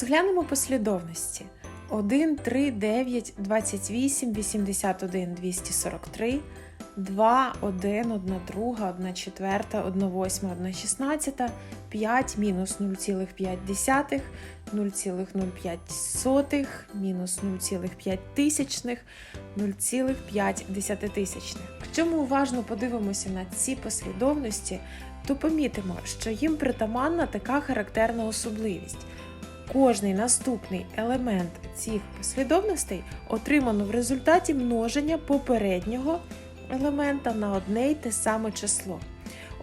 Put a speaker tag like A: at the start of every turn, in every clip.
A: Розглянемо послідовності 1, 3, 9, 28, 81, 243, 2, 1, 1 друга, 1 четверта, 1 восьма, 1 шістнадцята, 5, мінус 0,5, 0,05, мінус 0,5 тисячних, 0,5 десятитисячних. Якщо ми уважно подивимося на ці послідовності, то помітимо, що їм притаманна така характерна особливість. Кожний наступний елемент цих послідовностей отримано в результаті множення попереднього елемента на одне й те саме число.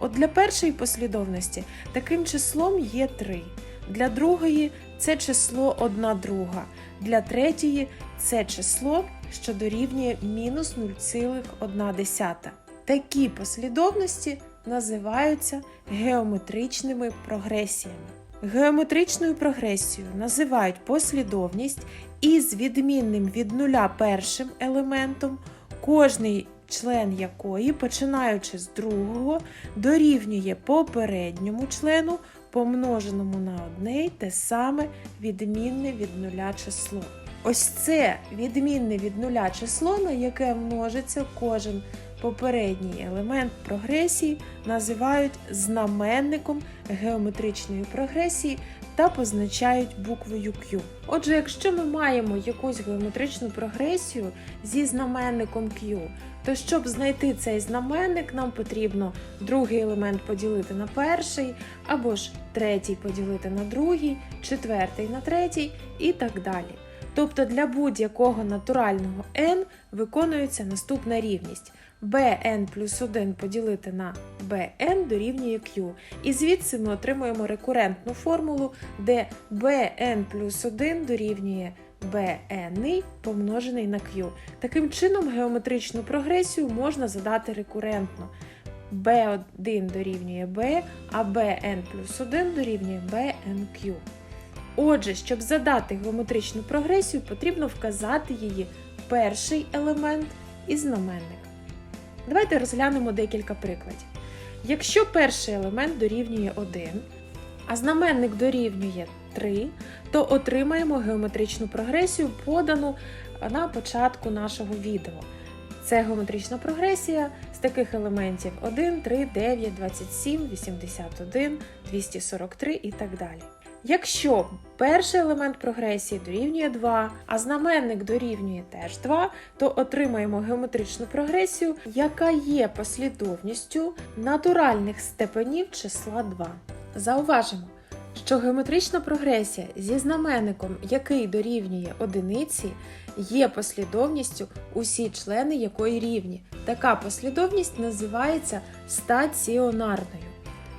A: От для першої послідовності таким числом є 3. Для другої це число 1 друга. Для третьої це число, що дорівнює мінус 0,1. Такі послідовності називаються геометричними прогресіями. Геометричною прогресією називають послідовність із відмінним від нуля першим елементом, кожний член якої, починаючи з другого, дорівнює попередньому члену, помноженому на одне й те саме відмінне від нуля число. Ось це відмінне від нуля число, на яке множиться кожен попередній елемент прогресії, називають знаменником геометричної прогресії та позначають буквою Q. Отже, якщо ми маємо якусь геометричну прогресію зі знаменником Q, то щоб знайти цей знаменник, нам потрібно другий елемент поділити на перший, або ж третій поділити на другий, четвертий на третій і так далі. Тобто для будь-якого натурального n виконується наступна рівність. bn плюс 1 поділити на bn дорівнює q. І звідси ми отримуємо рекурентну формулу, де bn плюс 1 дорівнює bn помножений на q. Таким чином, геометричну прогресію можна задати рекурентно. b1 дорівнює b, а bn плюс 1 дорівнює bnq. Отже, щоб задати геометричну прогресію, потрібно вказати її перший елемент і знаменник. Давайте розглянемо декілька прикладів. Якщо перший елемент дорівнює 1, а знаменник дорівнює 3, то отримаємо геометричну прогресію, подану на початку нашого відео. Це геометрична прогресія з таких елементів 1, 3, 9, 27, 81, 243 і так далі. Якщо перший елемент прогресії дорівнює 2, а знаменник дорівнює теж 2, то отримаємо геометричну прогресію, яка є послідовністю натуральних степенів числа 2. Зауважимо, що геометрична прогресія зі знаменником, який дорівнює одиниці, є послідовністю усі члени якої рівні. Така послідовність називається стаціонарною.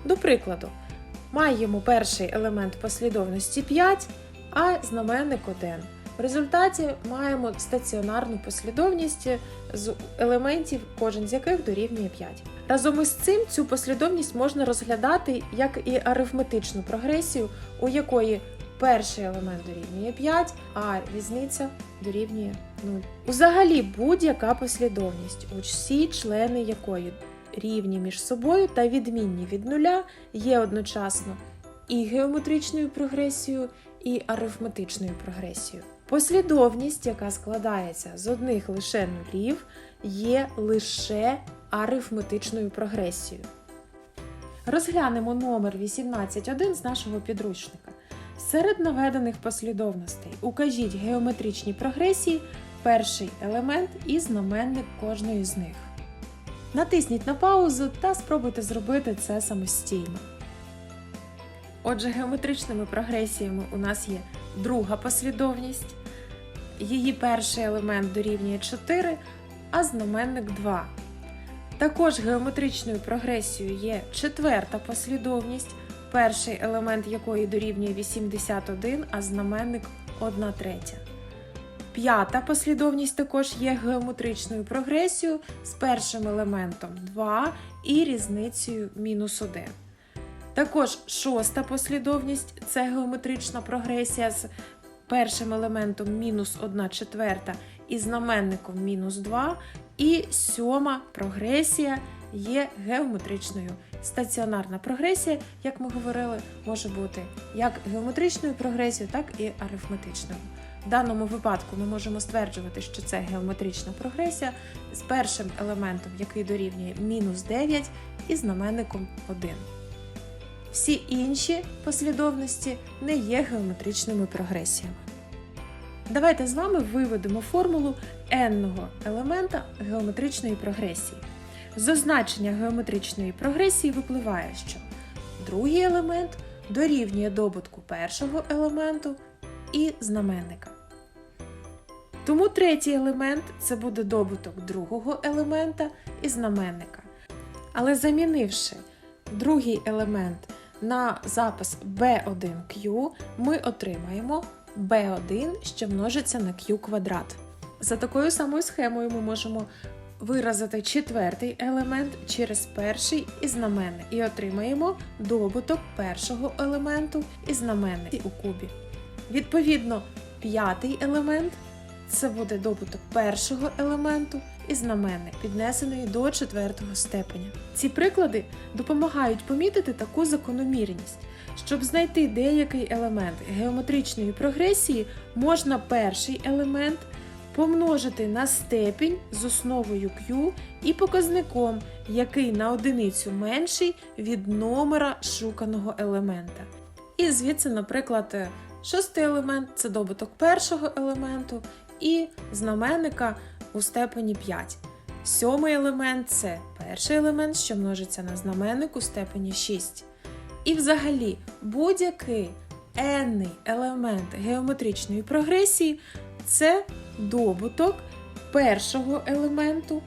A: До прикладу, маємо перший елемент послідовності 5, а знаменник 1. В результаті маємо стаціонарну послідовність з елементів, кожен з яких дорівнює 5. Разом із цим цю послідовність можна розглядати як і арифметичну прогресію, у якої перший елемент дорівнює 5, а різниця дорівнює 0. Взагалі будь-яка послідовність, усі члени якої рівні між собою та відмінні від нуля є одночасно і геометричною прогресією, і арифметичною прогресією. Послідовність, яка складається з одних лише нулів, є лише арифметичною прогресією. Розглянемо номер 18.1 з нашого підручника. Серед наведених послідовностей укажіть геометричні прогресії, перший елемент і знаменник кожної з них. Натисніть на паузу та спробуйте зробити це самостійно. Отже, геометричними прогресіями у нас є друга послідовність. Її перший елемент дорівнює 4, а знаменник 2. Також геометричною прогресією є четверта послідовність, перший елемент якої дорівнює 81, а знаменник 1 третя. П'ята послідовність також є геометричною прогресією з першим елементом 2 і різницею мінус 1. Також шоста послідовність це геометрична прогресія з першим елементом мінус 1 четверта і знаменником мінус 2. І сьома прогресія є геометричною. Стаціонарна прогресія, як ми говорили, може бути як геометричною прогресією, так і арифметичною. В даному випадку ми можемо стверджувати, що це геометрична прогресія з першим елементом, який дорівнює мінус 9, і знаменником 1. Всі інші послідовності не є геометричними прогресіями. Давайте з вами виведемо формулу n-го елемента геометричної прогресії. З означення геометричної прогресії випливає, що другий елемент дорівнює добутку першого елементу і знаменника. Тому третій елемент це буде добуток другого елемента і знаменника. Але замінивши другий елемент на запис b1q, ми отримаємо b1, що множиться на q квадрат. За такою самою схемою ми можемо виразити четвертий елемент через перший і знаменник і отримаємо добуток першого елементу і знаменник у кубі. Відповідно, п'ятий елемент це буде добуток першого елементу і знаменник, піднесеної до четвертого степеня. Ці приклади допомагають помітити таку закономірність. Щоб знайти деякий елемент геометричної прогресії, можна перший елемент помножити на степінь з основою q і показником, який на одиницю менший від номера шуканого елемента. І звідси, наприклад, шостий елемент це добуток першого елементу і знаменника у степені 5. Сьомий елемент це перший елемент, що множиться на знаменник у степені 6. І взагалі будь-який n елемент геометричної прогресії це добуток першого елементу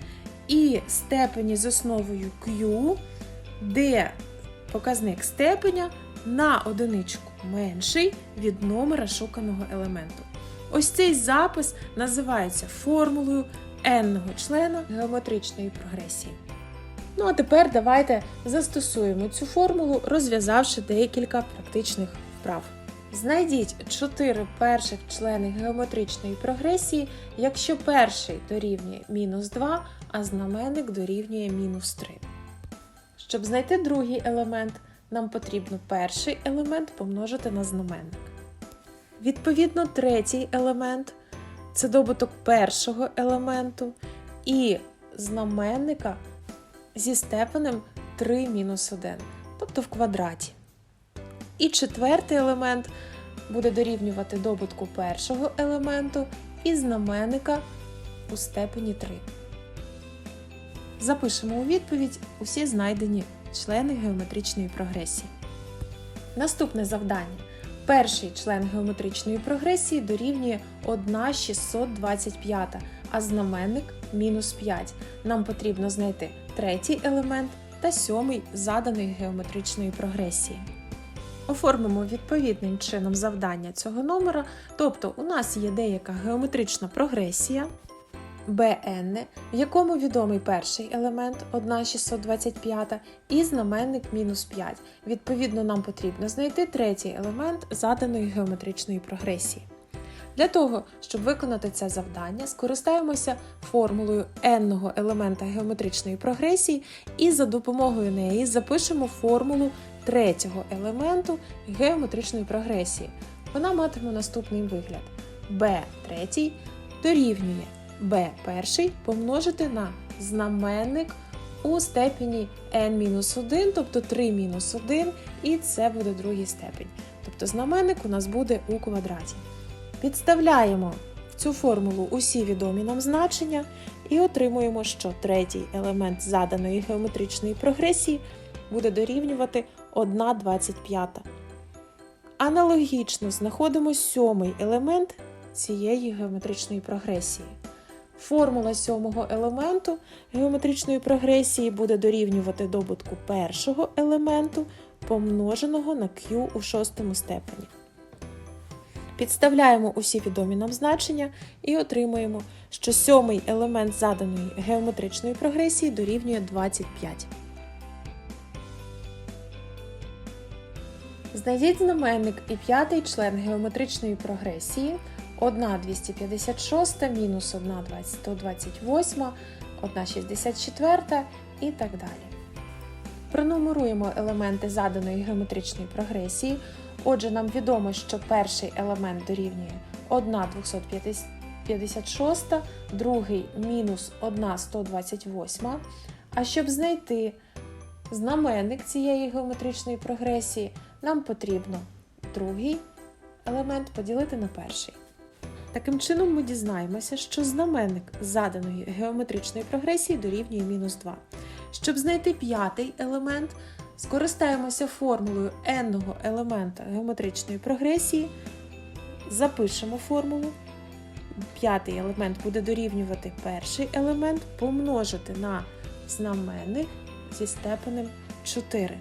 A: і степені з основою Q, де показник степеня на одиничку менший від номера шуканого елементу. Ось цей запис називається формулою n-го члена геометричної прогресії. Ну а тепер давайте застосуємо цю формулу, розв'язавши декілька практичних вправ. Знайдіть 4 перших члени геометричної прогресії, якщо перший дорівнює мінус 2, а знаменник дорівнює мінус 3. Щоб знайти другий елемент, нам потрібно перший елемент помножити на знаменник. Відповідно, третій елемент це добуток першого елементу і знаменника зі степенем 3 мінус 1, тобто в квадраті. І четвертий елемент буде дорівнювати добутку першого елементу і знаменника у степені 3. Запишемо у відповідь усі знайдені члени геометричної прогресії. Наступне завдання. Перший член геометричної прогресії дорівнює 1,625, а знаменник мінус 5. Нам потрібно знайти третій елемент та сьомий заданої геометричної прогресії. Оформимо відповідним чином завдання цього номера, тобто у нас є деяка геометрична прогресія Bn, в якому відомий перший елемент 1,625 і знаменник мінус 5. Відповідно, нам потрібно знайти третій елемент заданої геометричної прогресії. Для того, щоб виконати це завдання, скористаємося формулою n-го елемента геометричної прогресії і за допомогою неї запишемо формулу третього елементу геометричної прогресії. Вона матиме наступний вигляд: b третій дорівнює b перший помножити на знаменник у степені n-1, тобто 3-1, і це буде другий степень. Тобто знаменник у нас буде у квадраті. Підставляємо в цю формулу усі відомі нам значення і отримуємо, що третій елемент заданої геометричної прогресії буде дорівнювати 1,25. Аналогічно знаходимо сьомий елемент цієї геометричної прогресії. Формула сьомого елементу геометричної прогресії буде дорівнювати добутку першого елементу, помноженого на q у шостому степені. Підставляємо усі відомі нам значення і отримуємо, що сьомий елемент заданої геометричної прогресії дорівнює 25. Знайдіть знаменник і п'ятий член геометричної прогресії 1 256, мінус 1 128, 1 64 і так далі. Пронумеруємо елементи заданої геометричної прогресії. Отже, нам відомо, що перший елемент дорівнює 1 256, другий мінус 1 128. А щоб знайти знаменник цієї геометричної прогресії, нам потрібно другий елемент поділити на перший. Таким чином, ми дізнаємося, що знаменник заданої геометричної прогресії дорівнює мінус 2. Щоб знайти п'ятий елемент, скористаємося формулою n-го елемента геометричної прогресії, запишемо формулу. П'ятий елемент буде дорівнювати перший елемент помножити на знаменник зі степенем 4.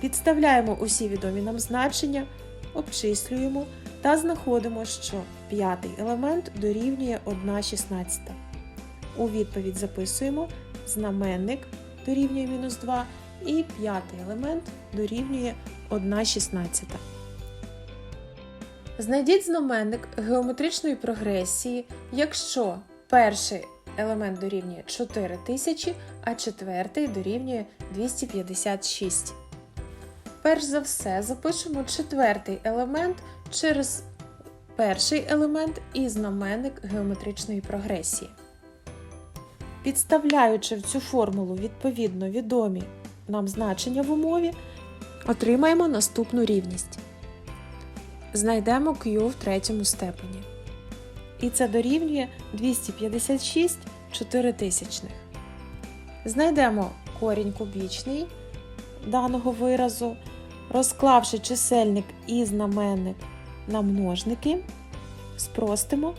A: Підставляємо усі відомі нам значення, обчислюємо та знаходимо, що п'ятий елемент дорівнює 1,16. У відповідь записуємо знаменник дорівнює мінус 2 і п'ятий елемент дорівнює 1,16. Знайдіть знаменник геометричної прогресії, якщо перший елемент дорівнює 4000, а четвертий дорівнює 256. Перш за все, запишемо четвертий елемент через перший елемент і знаменник геометричної прогресії. Підставляючи в цю формулу відповідно відомі нам значення в умові, отримаємо наступну рівність. Знайдемо Q в третьому степені. І це дорівнює 256 чотиритисячних. Знайдемо корінь кубічний даного виразу, розклавши чисельник і знаменник на множники, спростимо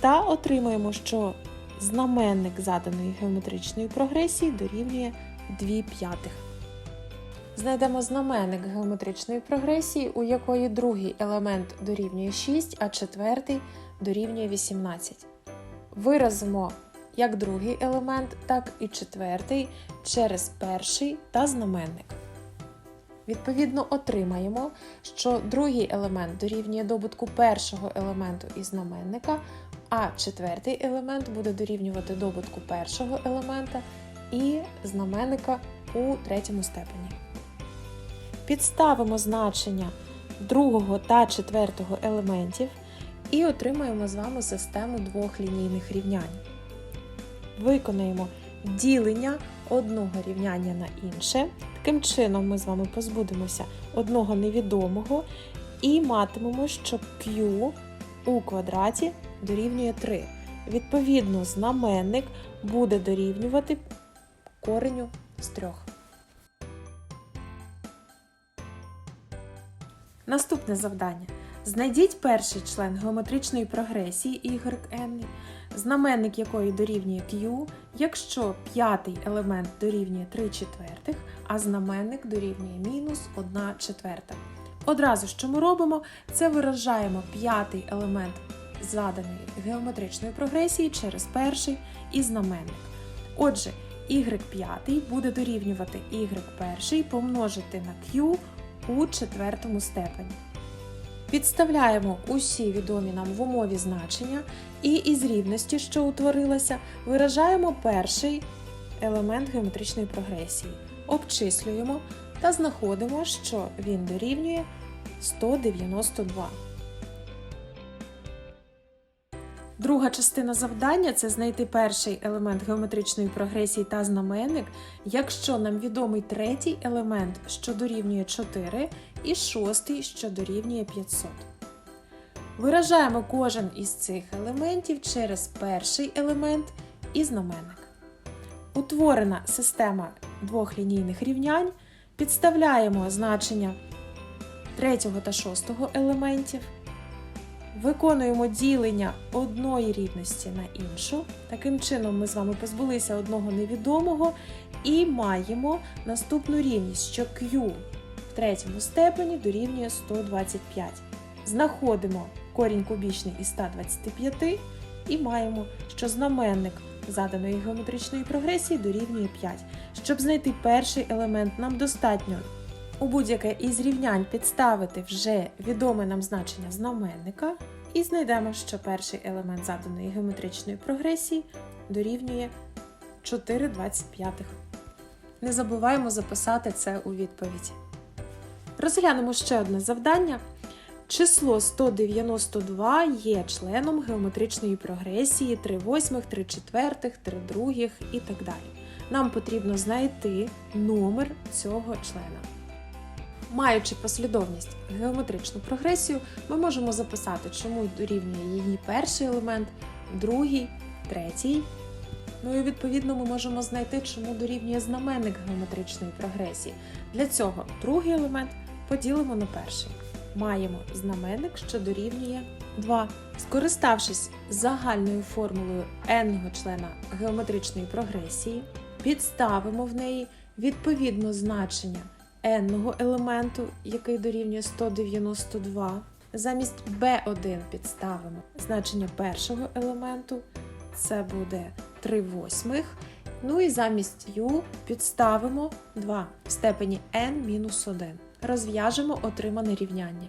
A: та отримаємо, що знаменник заданої геометричної прогресії дорівнює 2 п'ятих. Знайдемо знаменник геометричної прогресії, у якої другий елемент дорівнює 6, а четвертий дорівнює 18. Виразимо як другий елемент, так і четвертий через перший та знаменник. Відповідно, отримаємо, що другий елемент дорівнює добутку першого елементу із знаменника, а четвертий елемент буде дорівнювати добутку першого елемента і знаменника у третьому степені. Підставимо значення другого та четвертого елементів і отримаємо з вами систему двох лінійних рівнянь. Виконаємо ділення одного рівняння на інше. Таким чином, ми з вами позбудемося одного невідомого і матимемо, що Q у квадраті дорівнює 3. Відповідно, знаменник буде дорівнювати кореню з 3. Наступне завдання. Знайдіть перший член геометричної прогресії YN, знаменник якої дорівнює Q, якщо п'ятий елемент дорівнює 3 четвертих, а знаменник дорівнює мінус 1 четверта. Одразу, що ми робимо, це виражаємо п'ятий елемент заданої геометричної прогресії через перший і знаменник. Отже, y5 буде дорівнювати y1 помножити на q у четвертому степені. Підставляємо усі відомі нам в умові значення і із рівності, що утворилася, виражаємо перший елемент геометричної прогресії, обчислюємо та знаходимо, що він дорівнює 192. Друга частина завдання це знайти перший елемент геометричної прогресії та знаменник, якщо нам відомий третій елемент, що дорівнює 4, і шостий, що дорівнює 500. Виражаємо кожен із цих елементів через перший елемент і знаменник. Утворена система двох лінійних рівнянь. Підставляємо значення третього та шостого елементів. Виконуємо ділення одної рівності на іншу. Таким чином, ми з вами позбулися одного невідомого і маємо наступну рівність, що Q третьому степені дорівнює 125. Знаходимо корінь кубічний із 125 і маємо, що знаменник заданої геометричної прогресії дорівнює 5. Щоб знайти перший елемент, нам достатньо у будь-яке із рівнянь підставити вже відоме нам значення знаменника, і знайдемо, що перший елемент заданої геометричної прогресії дорівнює 4,25. Не забуваємо записати це у відповідь. Розглянемо ще одне завдання. Число 192 є членом геометричної прогресії 3 восьмих, 3 четвертих, 3 других і так далі. Нам потрібно знайти номер цього члена. Маючи послідовність геометричну прогресію, ми можемо записати, чому дорівнює її перший елемент, другий, третій. Ну і відповідно ми можемо знайти, чому дорівнює знаменник геометричної прогресії. Для цього другий елемент поділимо на перший. Маємо знаменник, що дорівнює 2. Скориставшись загальною формулою n-го члена геометричної прогресії, підставимо в неї відповідно значення n-го елементу, який дорівнює 192. Замість b1 підставимо значення першого елементу, це буде 3 восьмих. Ну і замість u підставимо 2 в степені n-1. Розв'яжемо отримане рівняння.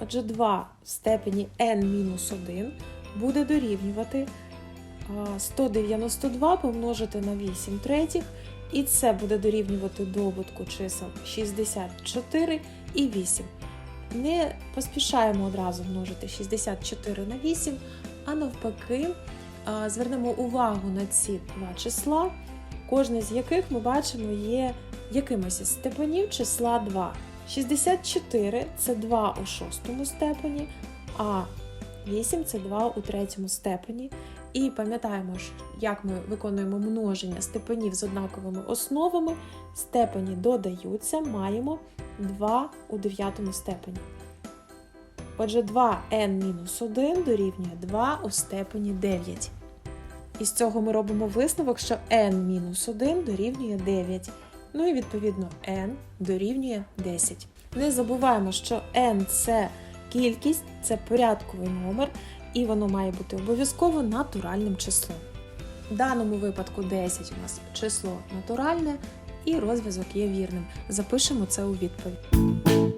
A: Отже, 2 в степені n-1 буде дорівнювати 192 помножити на 8 третіх, і це буде дорівнювати добутку чисел 64 і 8. Не поспішаємо одразу множити 64 на 8, а навпаки, звернемо увагу на ці два числа, кожне з яких ми бачимо є якимось із степенів числа 2. 64 це 2 у шостому степені, а 8 це 2 у третьому степені. І пам'ятаємо, як ми виконуємо множення степенів з однаковими основами, степені додаються, маємо 2 у дев'ятому степені. Отже, 2n-1 дорівнює 2 у степені 9. І з цього ми робимо висновок, що n-1 дорівнює 9. Ну і відповідно n дорівнює 10. Не забуваємо, що n це кількість, це порядковий номер, і воно має бути обов'язково натуральним числом. В даному випадку 10 у нас число натуральне і розв'язок є вірним. Запишемо це у відповідь.